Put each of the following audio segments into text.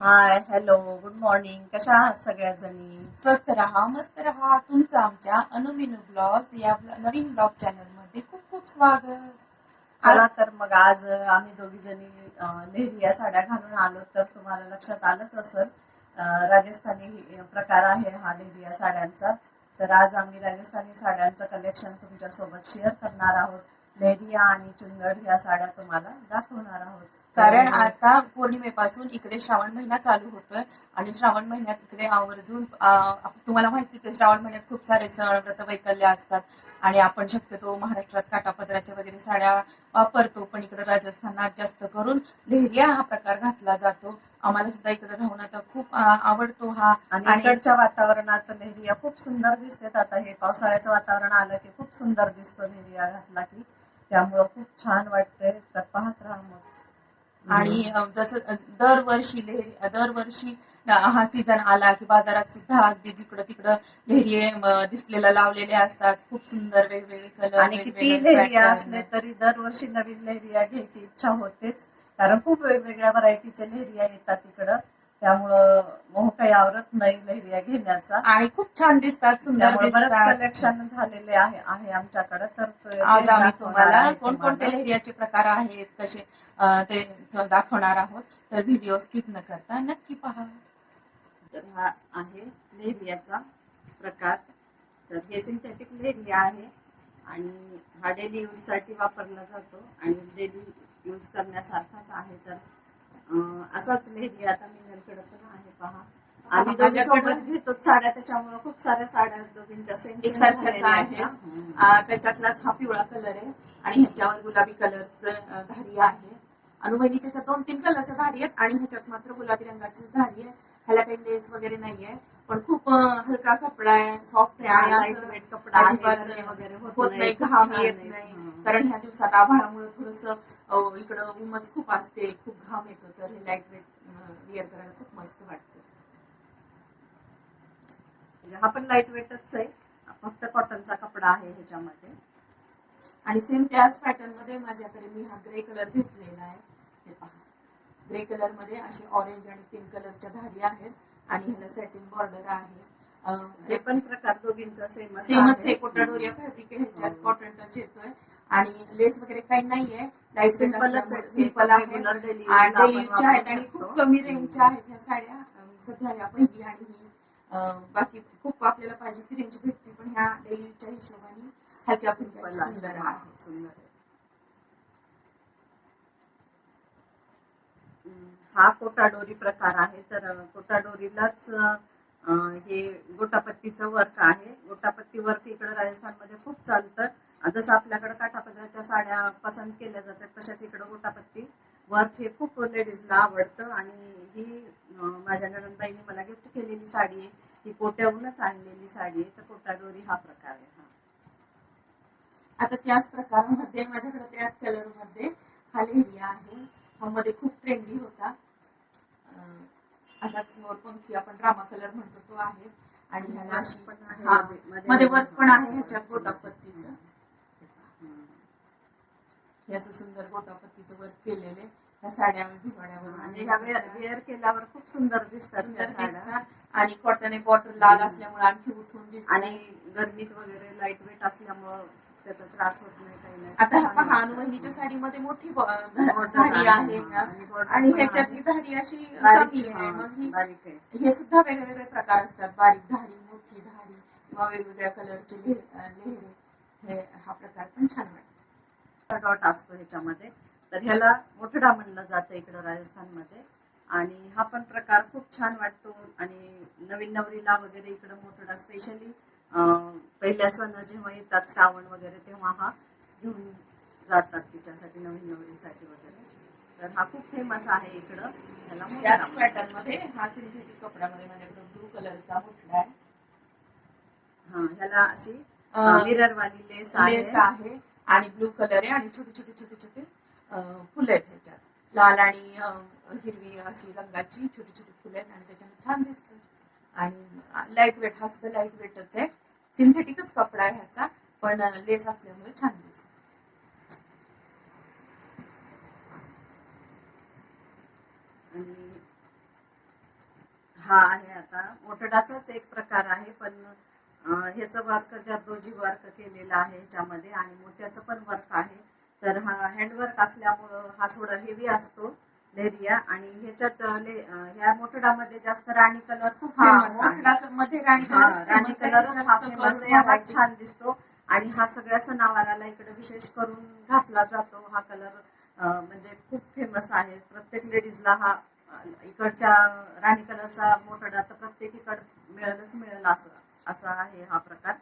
Hi hello good morning कशा आहात सगळ्या जणी स्वस्त रहा मस्त रहा. तुमचं आमच्या अनुमिनू ब्लॉग या नवीन ब्लॉग चॅनलमध्ये खूप खूप स्वागत. चला तर मग आज आम्ही दोघी जणी नेहमी या साड्या घालून आलो तर तुम्हाला लक्षात आलंच असेल. राजस्थानी प्रकार आहे हा लेहरिया साड्यांचा. तर आज आम्ही राजस्थानी साड्यांचं कलेक्शन तुमच्यासोबत शेअर करणार आहोत. लेहरिया आणि चुंदड ह्या साड्या तुम्हाला दाखवणार आहोत. कारण तर- आता पौर्णिमेपासून इकडे श्रावण महिना चालू होतोय आणि श्रावण महिन्यात इकडे आवर्जून तुम्हाला माहितीच आहे श्रावण महिन्यात खूप सारे सण व्रत वैकल्य असतात. आणि आपण शक्यतो महाराष्ट्रात काटापदराच्या वगैरे साड्या वापरतो पण इकडे राजस्थानात जास्त करून लेहरिया हा प्रकार घातला जातो. आम्हाला सुद्धा इकडे राहून आता खूप आवडतो हा. आणि इकडच्या वातावरणात लेहरिया खूप सुंदर दिसतात आता हे पावसाळ्याचं वातावरण आलं की खूप सुंदर दिसतो लेहरिया घातला की. त्यामुळं खूप छान वाटतंय. तर पाहत राहा मग. आणि जसं दरवर्षी लेहरी दरवर्षी हा सीझन आला की बाजारात सुद्धा अगदी जिकडं तिकडं लेहरी डिस्प्लेला लावलेले असतात. खूप सुंदर वेगवेगळे कलर आणि किती लेहरिया असले तरी दरवर्षी नवीन लेहरिया घ्यायची इच्छा होतेच. कारण खूप वेगवेगळ्या व्हरायटीच्या लेहरिया येतात इकडं. त्यामुळं मोह काही आवरत नाही लेहरिया घेण्याचा. आणि खूप छान दिसतात सुंदर त्यामुळे बरंच दिसतात. कलेक्शन झालेले आहे आहे आमच्याकडे. तर ते आज आम्ही दाखवणार तुम्हाला आहे कोणकोणते तुम्हाला. लेहरियाचे प्रकार आहेत कसे अ, ते दाखवणार आहोत. तर व्हिडिओ स्किप न करता नक्की पहा. तर हा आहे लेहरियाचा प्रकार. तर हे सिंथेटिक लेहरिया आहे आणि हा डेली यूजसाठी वापरला जातो आणि डेली यूज करण्यासारखाच आहे. तर असाच लेहरिया आता मीनलकडे पण आहे पहा. आम्ही दोघी सोबत घेतो साड्या त्याच्यामुळे खूप साऱ्या साड्या दोघींच्या सेम एकसारख्याच आहे. त्याच्यातलाच हा पिवळा कलर आहे आणि ह्याच्यावर गुलाबी कलरचं धारी आहे. ह्याच्यात दोन तीन कलरच्या धारी आहेत आणि ह्याच्यात मात्र गुलाबी रंगाची धारी आहे. ह्याला काही लेस वगैरे नाहीये पण खूप हलका कपडा आहे सॉफ्ट आहे. कपडा अजिबात होत नाही, घाम येत. नाही. कारण ह्या दिवसात आभाळामुळे थोडस इकडं उमस खूप असते खूप घाम येतो तर हे लाइट वेट विअर करायला खूप मस्त वाटते. म्हणजे हा पण लाइट वेटच आहे. फक्त कॉटनचा कपडा आहे ह्याच्यामध्ये. आणि सेम त्याच पॅटर्नमध्ये माझ्याकडे मी हा ग्रे कलर घेतलेला आहे. हे पहा. ग्रे कलरमध्ये असे ऑरेंज आणि पिंक कलरच्या धारी आहेत आणि ह्याला सेटिंग बॉर्डर आहे. हे पण प्रकार दोघींचा सेम सेमच आहे. कोटाडोरिया फॅब्रिक आहे ह्याच्यात. कॉटन टच येतोय. आणि लेस वगैरे काही नाहीये. लाइट सिंपल आहे. रेग्युलर डेली आणि daily use च्या आहेत आणि खूप कमी रेंजच्या आहेत ह्या साड्या. सध्या ह्या पहिली आणि ही बाकी खूप आपल्याला पाहिजे ती रेंज भेटते. पण ह्या डेली यूजच्या हिशोबाने हलक्या फुलक्या सुंदर आहे. सुंदर हा कोटाडोरी प्रकार आहे. तर कोटाडोरीलाच हे गोटापत्तीचं वर्क आहे. गोटापत्ती वर्क इकडे राजस्थानमध्ये खूप चालतं. जसं आपल्याकडं काठापदराच्या साड्या पसंत केल्या जातात तशाच इकडं गोटापत्ती वर्क हे खूप लेडीजला आवडतं. आणि ही माझ्या नणंदबाईंनी मला गिफ्ट केलेली साडी आहे. ही कोट्याहूनच आणलेली साडी आहे. तर कोटाडोरी हा प्रकार आहे हा. आता त्याच प्रकारामध्ये माझ्याकडे त्याच कलरमध्ये हा लेहरिया आहे. हा मध्ये खूप ट्रेंडी होता. असाच मोरपंखी आपण रामा कलर म्हणतो तो आहे. आणि ह्याला अशी पण आहे. मध्ये- वर्क पण आहे ह्याच्यात गोटापत्तीचं. हे असं सुंदर गोटापत्तीचं वर्क केलेले ह्या साड्या भिवाड्यावर आणि ह्या वेअर केल्यावर खूप सुंदर दिसतात आणि कॉटन बॉर्डर लाल असल्यामुळे आणखी उठून दिसत. आणि गरमीत वगैरे लाइट वेट असल्यामुळं त्याचा त्रास होत नाही काही नाही. आता पहा. अनुवहिनीच्या साडीमध्ये मोठी ब- धारी आहे. आणि ह्याच्यातली आहे. धारी अशी बारीक कमी आहे. हा, मग ही बारीक आहे. हे सुद्धा वेगवेगळे प्रकार असतात. बारीक धारी मोठी धारी किंवा वेगवेगळ्या कलरचे लेहरे. हे हा प्रकार पण छान वाटतो. डॉट असतो ह्याच्यामध्ये. तर ह्याला मोठडा म्हणलं जातं इकडं राजस्थानमध्ये. आणि हा पण प्रकार खूप छान वाटतो. आणि नवीन नवरीला वगैरे इकडं मोठडा स्पेशली पहिल्या सण जेव्हा येतात श्रावण वगैरे तेव्हा हा घेऊन जातात तिच्यासाठी नवीन नवरीसाठी वगैरे. तर हा खूप फेमस आहे इकडं. मोठडा त्याच. पॅटर्नमध्ये हा सिंथेटिक कपड्यामध्ये माझ्याकडे ब्लू कलरचा मुठडा आहे. हा ह्याला अशी मिरर वाली लेस आहे. लेस आहे आणि ब्लू कलर आहे आणि छोटे छोटे छोटे छोटे फुलं आहेत ह्याच्यात. लाल आणि हिरवी अशी रंगाची छोटी छोटी फुलं आहेत आणि त्याच्याने छान दिसतं आणि लाइट वेट हा सुद्धा लाइट वेटच आहे. सिंथेटिकच कपडा आहे ह्याचा पण लेस असल्यामुळे छान दिसत. आणि हा आहे आता मोटडाचाच एक प्रकार आहे पण अं, ह्याचं वर्क जरदोजी वर्क केलेलं आहे ह्याच्यामध्ये आणि मोत्याचं पण वर्क आहे. तर हा हँडवर्क असल्यामुळं हा थोडा हेवी असतो. लेरिया आणि ह्याच्यात ह्या मोटडामध्ये जास्त राणी कलर खूप मध्ये राणी कलर फेमस. छान दिसतो. आणि हा सगळ्या सणावाराला इकडे विशेष करून घातला जातो. हा कलर म्हणजे खूप फेमस आहे. प्रत्येक लेडीजला हा इकडच्या राणी कलरचा मोठडा तर प्रत्येक इकड मिळेलच मिळेल असं असा आहे हा प्रकार.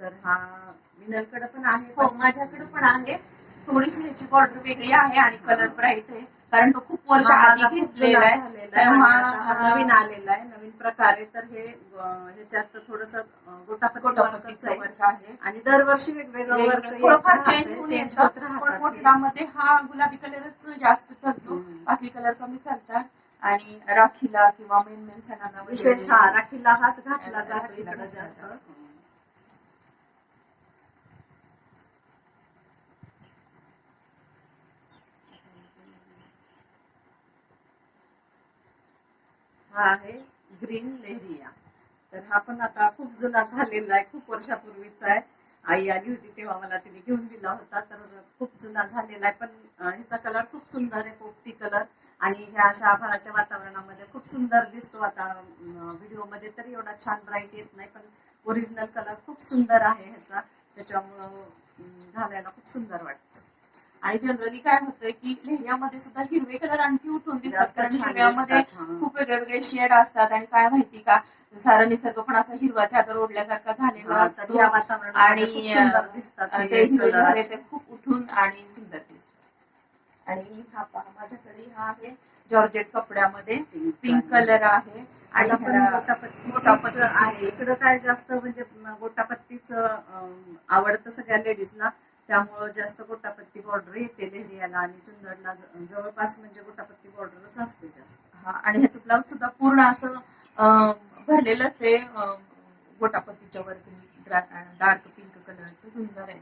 तर हा विनलकडे पण आहे. हो माझ्याकडे पण आहे. थोडीशी ह्याची बॉर्डर वेगळी आहे आणि कलर ब्राईट आहे. कारण तो खूप वर्ष आधी घेतलेला आहे. नवीन आलेला आहे. नवीन प्रकारे तर हे ह्याच्यात थोडस आहे. आणि दरवर्षी वेगवेगळं थोडंफार चेंज हे. हा गुलाबी कलरच जास्त चालतो. बाकी कलर कमी चालतात. आणि राखीला किंवा मेन मेन सणांना विशेष हा राखीला हाच घातला जातो जास्त. हा आहे ग्रीन लेहरिया तर हा पण आता खूप जुना झालेला आहे खूप वर्षापूर्वीचा आहे. आई आली होती तेव्हा मला तिने घेऊन दिला होता तर खूप जुना झालेला आहे. पण ह्याचा कलर खूप सुंदर आहे पोपटी कलर आणि ह्या अशा आभाळाच्या वातावरणामध्ये खूप सुंदर दिसतो आता व्हिडिओमध्ये तरी एवढा छान ब्राईट येत नाही पण ओरिजिनल कलर खूप सुंदर आहे ह्याचा. त्याच्यामुळं घालायला खूप सुंदर वाटतं. आणि जनरली काय होतंय की लेह्यामध्ये सुद्धा हिरवे कलर आणखी उठून दिसतात. कारण हिरव्यामध्ये. खूप वेगळे वेगळे शेड असतात आणि काय माहिती का सारा निसर्ग पण असा हिरवा चादर ओढल्यासारखा झालेला असतो. आणि ते हिरवे झाले. ते खूप उठून आणि सुंदर दिसतात. आणि हा माझ्याकडे हा आहे जॉर्जेट कपड्यामध्ये. पिंक कलर आहे. आणि गोटापत्ती आहे. इकडं काय जास्त म्हणजे गोटापत्तीच आवडतं सगळ्या लेडीजला त्यामुळं जास्त गोटापत्ती बॉर्डर येते लेहरियाला आणि चुंदडला जवळपास म्हणजे गोटापत्ती बॉर्डरच असते जास्त. हा आणि ह्याचं ब्लाऊज सुद्धा पूर्ण असं भरलेलंच आहे गोटापत्तीच्या वर्गणी डार्क पिंक कलरचं सुंदर आहे.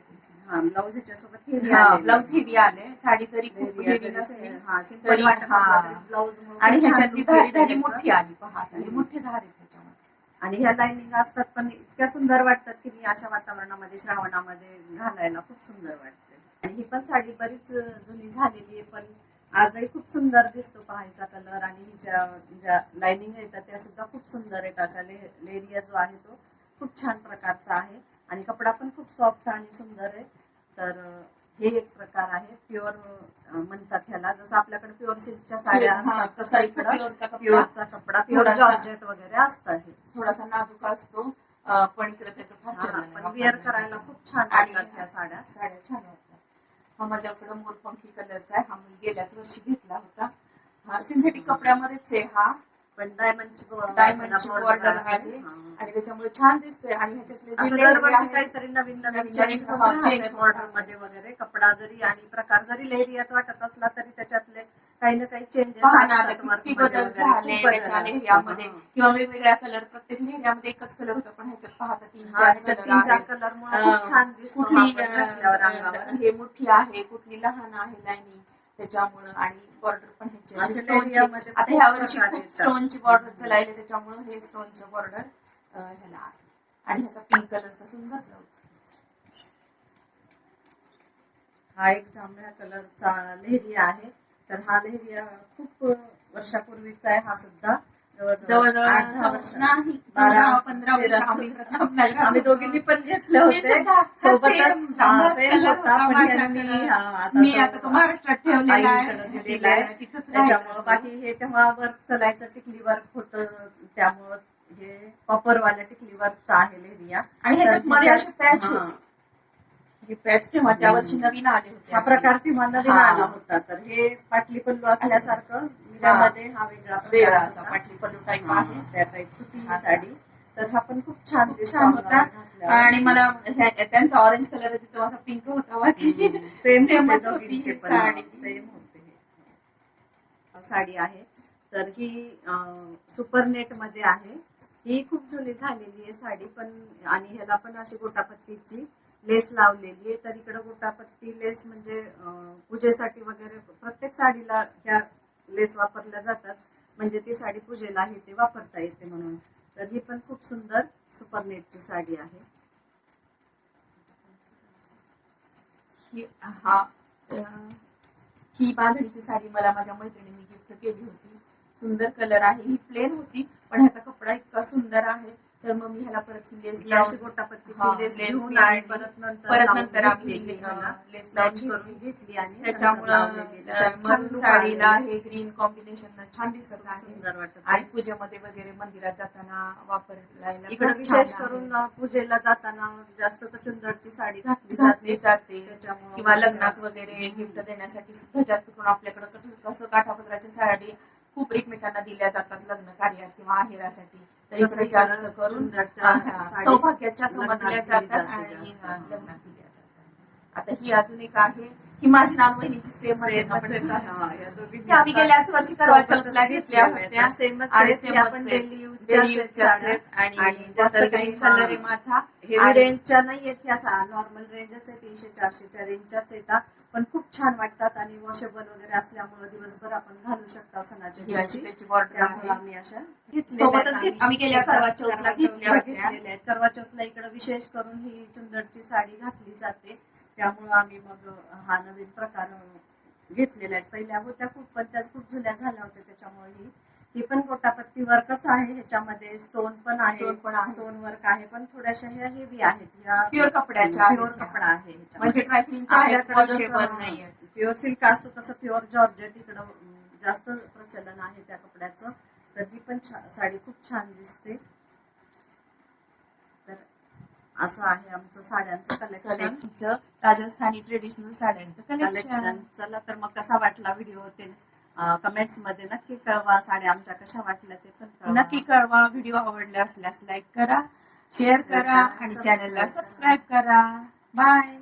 हा ब्लाऊज ह्याच्यासोबत हेवी ब्लाऊज हेवी आले साडी जरी खूप हेवी तरी नसली हा. ब्लाऊज आणि ह्याच्यातली धारी धारी मोठी आली पहा. मोठी धार आणि ह्या लाईनिंग असतात पण इतक्या सुंदर वाटतात की मी अशा वातावरणामध्ये श्रावणामध्ये घालायला खूप सुंदर वाटते. आणि ही पण साडी बरीच जुनी झालेली आहे पण आजही खूप सुंदर दिसतो पहायचा कलर आणि ज्या ज्या लाईनिंग येतात त्या सुद्धा खूप सुंदर आहेत. अशा ले लेरिया जो आहे तो खूप छान प्रकारचा आहे. आणि कपडा पण खूप सॉफ्ट आणि सुंदर आहे. तर हे एक प्रकार आहे प्युअर म्हणतात ह्याला. जसं आपल्याकडे प्युअर सिल्कच्या साड्या असतात तसा इकडं प्युअरचा कपडा. प्युअर जॉर्जेट वगैरे असतं हे. थोडासा नाजूक असतो पण इकडे त्याचं फार आहे. वेअर. करायला खूप छान आणि ह्या साड्या. साड्या छान वाटतात. हा माझ्याकडे मोरपंखी कलरचा आहे. हा मी गेल्याच वर्षी घेतला होता. हा सिंथेटिक कपड्यामध्येच आहे हा. पण डायमंडची डायमंडची बॉर्डर आहे आणि त्याच्यामुळे छान दिसतोय. आणि ह्याच्यातले दरवर्षी काहीतरी नवीन नवीन चेंज बॉर्डर. मध्ये वगैरे कपडा जरी आणि प्रकार जरी लेहरियाच वाटत असला तरी त्याच्यातले काही ना काही चेंजेस किती बदल झाले ह्याच्यात किंवा वेगवेगळ्या कलर प्रत्येक लेहऱ्यामध्ये एकच कलर होता पण ह्याच्यात पाहता तीन चार तीन कलर चार कलर खूप छान दिसतो कुठली हे मोठी आहे कुठली लहान आहे लाईनिंग त्याच्यामुळं आणि बॉर्डर पण ह्याची आता ह्या वर्षी. स्टोनची बॉर्डर चलायले त्याच्यामुळं हे स्टोनचं बॉर्डर ह्याला आहे. आणि ह्याचा पिंक कलरचा सुंदर ब्लाऊज हा एक जांभळ्या कलरचा लेहरिया आहे. तर हा लेहरिया खूप वर्षापूर्वीचा आहे हा सुद्धा जवळजवळ आठ दहा वर्ष. नाही बारा, पंधरा वर्ष आम्ही आम्ही. दोघींनी पण घेतले होते. सोबतच मी आता तो महाराष्ट्रात ठेवलेला आहे. त्याच्यामुळं बाकी हे तेव्हा वर्क चालायचं टिकली वर्क होत. त्यामुळं हे कॉपरवाल्या टिकली वर्कचा आहे लेरिया. आणि ह्याच्यात मध्ये असे patch हा. पॅच तेव्हा त्या वर्षी नवीन आले होते हा. प्रकार तेव्हा नवीन. आला होता. तर हे पाटली पल्लू असल्यासारखं त्यामध्ये हा वेगळा वेगळा असा. पाटली टाईप आहे त्या टाईपची ही. साडी तर हा पण खूप छान छान होता. आणि मला त्यांचा ऑरेंज कलर तिथं असा पिंक होता बाकी सेम होते होती साडी. सेम होते हे. साडी आहे तर ही सुपर नेटमध्ये आहे ही खूप जुनी झालेली आहे साडी पण आणि ह्याला पण अशी गोटापत्तीची लेस लावलेली आहे तर इकडे गोटापत्ती लेस म्हणजे पूजेसाठी वगैरे प्रत्येक साडीला ह्या लेस वापरल्या जातात म्हणजे ती साडी पूजेला आहे ते वापरता येते म्हणून. तर ही पण खूप सुंदर सुपर नेटची साडी आहे. ही हा ही बांधणीची साडी मला माझ्या मैत्रिणींनी गिफ्ट केली होती. सुंदर कलर आहे ही प्लेन होती पण ह्याचा कपडा इतका सुंदर आहे. तर मग मी ह्याला परत ही लेस लावून गोटापत्तीची हा, लेस घेऊन. आणि परत नंतर परत नंतर अं, लेस लावून करून घेतली आणि त्याच्यामुळं मरून साडीला. हे ग्रीन कॉम्बिनेशन छान दिसत आहे. सुंदर वाटत आणि पूजेमध्ये वगैरे मंदिरात जाताना वापरला इकडे विशेष करून पूजेला जाताना जास्त तर चुंदरची साडी घातली घातली जाते किंवा लग्नात वगैरे गिफ्ट देण्यासाठी सुद्धा जास्त करून आपल्याकडे कसं- कसं काठापत्राच्या साडी खूप एकमेकांना दिल्या जातात लग्न कार्यात किंवा आहेरासाठी. इकडे जास्त करून सौभाग्याच्या समजल्या जातात जाते आणि आता ही अजून एक आहे ही माझी नान बहिणीची सेम आम्ही गेल्याच वर्षी करवा चौथला घेतल्या होत्या. आणि आहेत. आणि जास्त काही. माझा. हेवी रेंजच्या नाही ह्या नॉर्मल रेंजच आहे तीनशे चारशेच्या रेंजच्याच येतात पण खूप छान वाटतात आणि वॉशेबल वगैरे असल्यामुळे दिवसभर आपण घालू शकता सणाच्या त्याची बॉर्डर आम्ही अशा आम्ही गेल्या करवा चौथला करवा घेतल्या चौथला होत्या. घेतलेल्या आहेत. करवा चौथला इकडे विशेष करून ही चुंदरची साडी घातली जाते. त्यामुळं आम्ही मग हा नवीन प्रकार घेतलेला आहे पहिल्या होत्या खूप पण त्या खूप जुन्या झाल्या होत्या त्याच्यामुळे ही ही पण गोटापत्ती वर्कच आहे ह्याच्यामध्ये. स्टोन पण आहे. Stone पण आहे. स्टोन वर्क आहे. पण थोड्याशा ह्या हेवी आहेत. ह्या प्युअर कपड्याच्या आहेत. प्युअर ह्या. कपडा आहे. म्हणजे ड्रायक्लिनच्या आपल्याकडे वॉशेबल जसं नाही आहेत प्युअर सिल्क असतो तसं प्युअर जॉर्जेट इकडं अं, जास्त प्रचलन आहे त्या कपड्याचं. तर ही पण साडी खूप छान दिसते. तर असं आहे आमचं साड्यांचं कलेक्शन कलेक्शनचं राजस्थानी ट्रेडिशनल साड्यांचं कलेक्शन कलेक्शन चला तर मग कसा वाटला व्हिडिओ ते कमेंट्समध्ये नक्की कळवा साड्या आमच्या कशा वाटल्या ते पण. नक्की कळवा व्हिडिओ आवडले असल्यास लाईक करा शेअर करा आणि चॅनलला करा. सबस्क्राईब करा बाय